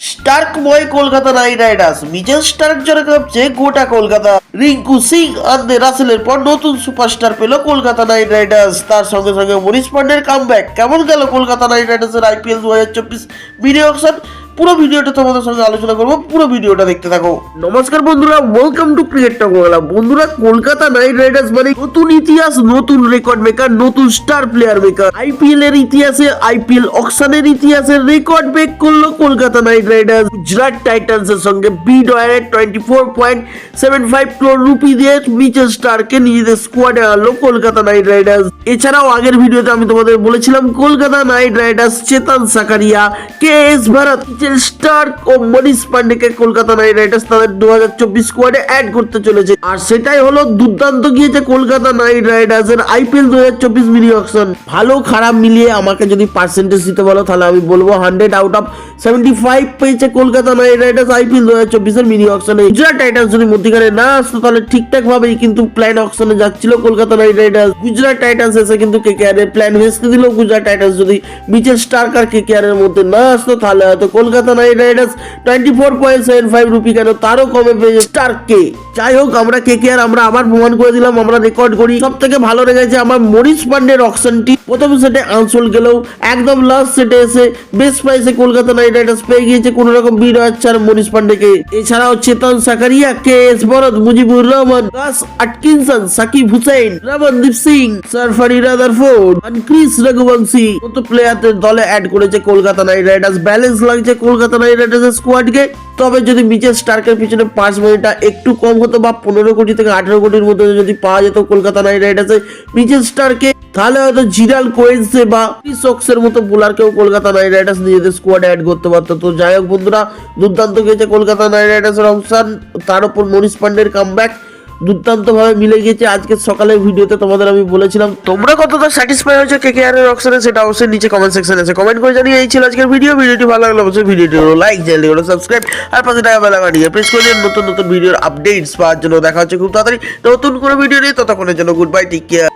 Starc boy Kolkata Knight Riders. Mitchell Starc জোরে কাঁপছে গোটা কলকাতা। রিঙ্কু সিং আন্দে রাসেলের পর নতুন সুপারস্টার পেল কলকাতা নাইট রাইডার্স। তার সঙ্গে সঙ্গে মনীষ পান্ডের কামব্যাক কেমন গেল কলকাতা নাইট রাইডার্সের আইপিএল দু হাজার চব্বিশ? মিনি অকশন পুরো ভিডিওটা তোমাদের সঙ্গে আলোচনা করব, পুরো ভিডিওটা দেখতে থাকো। নমস্কার বন্ধুরা welcome to cricket talk Bangla বন্ধুরা, কলকাতা নাইট রাইডার্স মানে নতুন ইতিহাস, নতুন রেকর্ড মেকার নতুন স্টার প্লেয়ার মেকার আইপিএল এর ইতিহাসে আইপিএল অকশনের ইতিহাসে রেকর্ড ব্রেক করল Kolkata Knight Riders. Gujarat Titans এর সঙ্গে bid ওয়ারে twenty four point seven five crore rupee দিয়ে মিচেল স্টারকে নিজেদের স্কোয়াডে আনলো কলকাতা নাইট রাইডার্স। এছাড়াও আগের ভিডিওতে আমি তোমাদের বলেছিলাম, Kolkata Knight Riders Chetan Sakariya, K S Bharat Mitchell Starc ও মনীষ পান্ডেকে কলকাতা নাইট রাইডার্স তাদের দু হাজার চব্বিশ স্কোয়াডে অ্যাড করতে চলেছে। আর সেটাই হলো দুর্দান্ত গিয়েছে কলকাতা নাইট রাইডার্স এর আইপিএল দু হাজার চব্বিশ মিনি অকশন ভালো খারাপ মিলিয়ে আমাকে যদি পার্সেন্টেজ দিতে বলো, তাহলে আমি বলব hundred out of seventy five পেয়েছে কলকাতা নাইট রাইডার্স আইপিএল দু হাজার চব্বিশের মিনি অকশনে গুজরাট টাইটান্স যদি মধ্যিখানে না আসতো, তাহলে ঠিকঠাক ভাবেই কিন্তু প্ল্যান অকশনে যাচ্ছিল Kolkata Knight Riders. Gujarat Titans এসে কিন্তু কে কে আর এর প্ল্যান ভেস্তে দিল। গুজরাট টাইটান্স যদি মিচেল স্টার্ক আর কে কে আর এর মধ্যে না আসতো, তাহলে হয়তো Kolkata Knight Riders twenty four point seven five rupee কেন? তারও কমে পেয়েছে স্টার্ককে যাই হোক, আমরা কে কে আর আমরা আবার প্রমাণ করে দিলাম, আমরা রেকর্ড করি। সব থেকে ভালো লেগেছে আমার মরিস পান্ডের অকশনটি প্রথম সেটে আনসোল গেলেও একদম লাস্ট সেটে এসে বেস্ট প্রাইসে কলকাতা নাইট রাইডার্স পেয়ে গিয়েছে কোনো রকম বীর হচ্ছে আর মনীষ পান্ডেকে। এছাড়াও Chetan Sakariya, K S Bharat, Mujibur Rahman Gus Atkinson, Sakib Hussain Ramandeep Singh Sherfane Rutherford Chris Raghuvanshi. মতো প্লেয়ারদের দলে অ্যাড করেছে কলকাতা নাইট রাইডার্স। ব্যালেন্স লাগছে কলকাতা নাইট রাইডার্সের স্কোয়াডকে তবে যদি মিচেল স্টার্কের পিছনে পাঁচ মিনিটটা একটু কম হতো বা পনেরো কোটি থেকে আঠেরো কোটির মধ্যে যদি পাওয়া যেত কলকাতা নাইট রাইডার্সে মিচেল স্টারকে তাহলে হয়তো জিরাল কোয়েন্সে বা সক্সের মতো বোলারকেও কলকাতা নাইট রাইডার্স নিজেদের স্কোয়াড অ্যাড করতে পারতো। তো যাই হোক বন্ধুরা, দুর্দান্ত গেছে কলকাতা নাইট রাইডার্সের অবসান। তার উপর মনীষ পান্ডের কামব্যাক দুর্দান্ত ভাবে মিলে গেছে আজকে সকালের ভিডিওতে তোমাদের আমি বলেছিলাম, তোমরা কতটা স্যাটিসফাই হয়েছে কে কে আর এর অপশনে সেটা অবশ্যই নিচে কমেন্ট সেকশনে এসে কমেন্ট করে জানিয়ে এই ছিল আজকের ভিডিও ভিডিওটি ভালো লাগলে অবশ্যই ভিডিওটি লাইক চ্যানেলটি হলো সাবস্ক্রাইব আর পাশে টাকা বেলা বাড়িয়ে প্রেস করে দিন নতুন নতুন ভিডিওর আপডেটস পাওয়ার জন্য দেখা হচ্ছে খুব তাড়াতাড়ি। নতুন কোনো ভিডিও নেই ততক্ষণের জন্য গুড বাই টেক কেয়ার